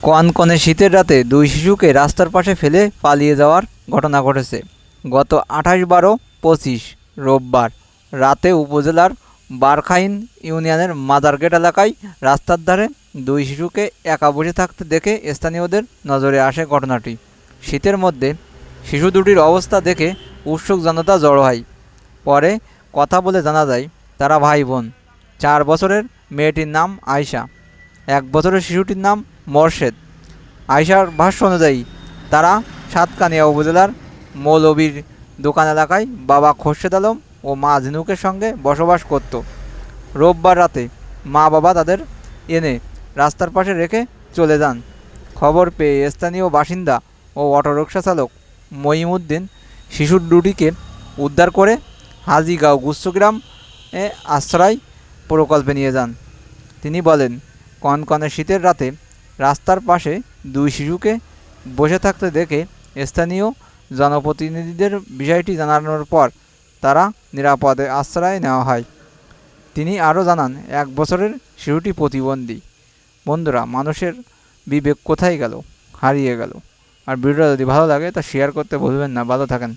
কনকনে শীতের রাতে দুই শিশুকে রাস্তার পাশে ফেলে পালিয়ে যাওয়ার ঘটনা ঘটেছে। গত আঠাশ বারো পঁচিশ রোববার রাতে উপজেলার বারখাইন ইউনিয়নের মাদারগেট এলাকায় রাস্তার ধারে দুই শিশুকে একা বসে থাকতে দেখে স্থানীয়দের নজরে আসে ঘটনাটি। শীতের মধ্যে শিশু দুটির অবস্থা দেখে উৎসুক জনতা জড়ো হয়। পরে কথা বলে জানা যায়, তারা ভাই বোন, চার বছরের মেয়েটির নাম আয়শা। এক বছরের শিশুটির নাম মোর্শেদ। আয়শার ভাষ্য অনুযায়ী, তারা সাতকানিয়া উপজেলার মৌলবীর দোকান এলাকায় বাবা খোরশেদ আলম ও মা ঝিনুকের সঙ্গে বসবাস করত। রোববার রাতে মা বাবা তাদের এনে রাস্তার পাশে রেখে চলে যান। খবর পেয়ে স্থানীয় বাসিন্দা ও অটোরিকশা চালক মঈমুদ্দিন শিশুর দুটিকে উদ্ধার করে হাজিগাঁও গুচ্ছগ্রাম এ আশ্রয় প্রকল্পে নিয়ে যান। তিনি বলেন কনকনে শীতের রাতে রাস্তার পাশে দুই শিশুকে বসে থাকতে দেখে স্থানীয় জনপ্রতিনিধিদের বিষয়টি জানানোর পর তারা নিরাপদে আশ্রয় নেওয়া হয়। তিনি আরও জানান, এক বছরের শিশুটি প্রতিবন্ধী। বন্ধুরা, মানুষের বিবেক কোথায় গেল? হারিয়ে গেল। আর ভিডিওটা যদি ভালো লাগে তা শেয়ার করতে ভুলবেন না। ভালো থাকেন।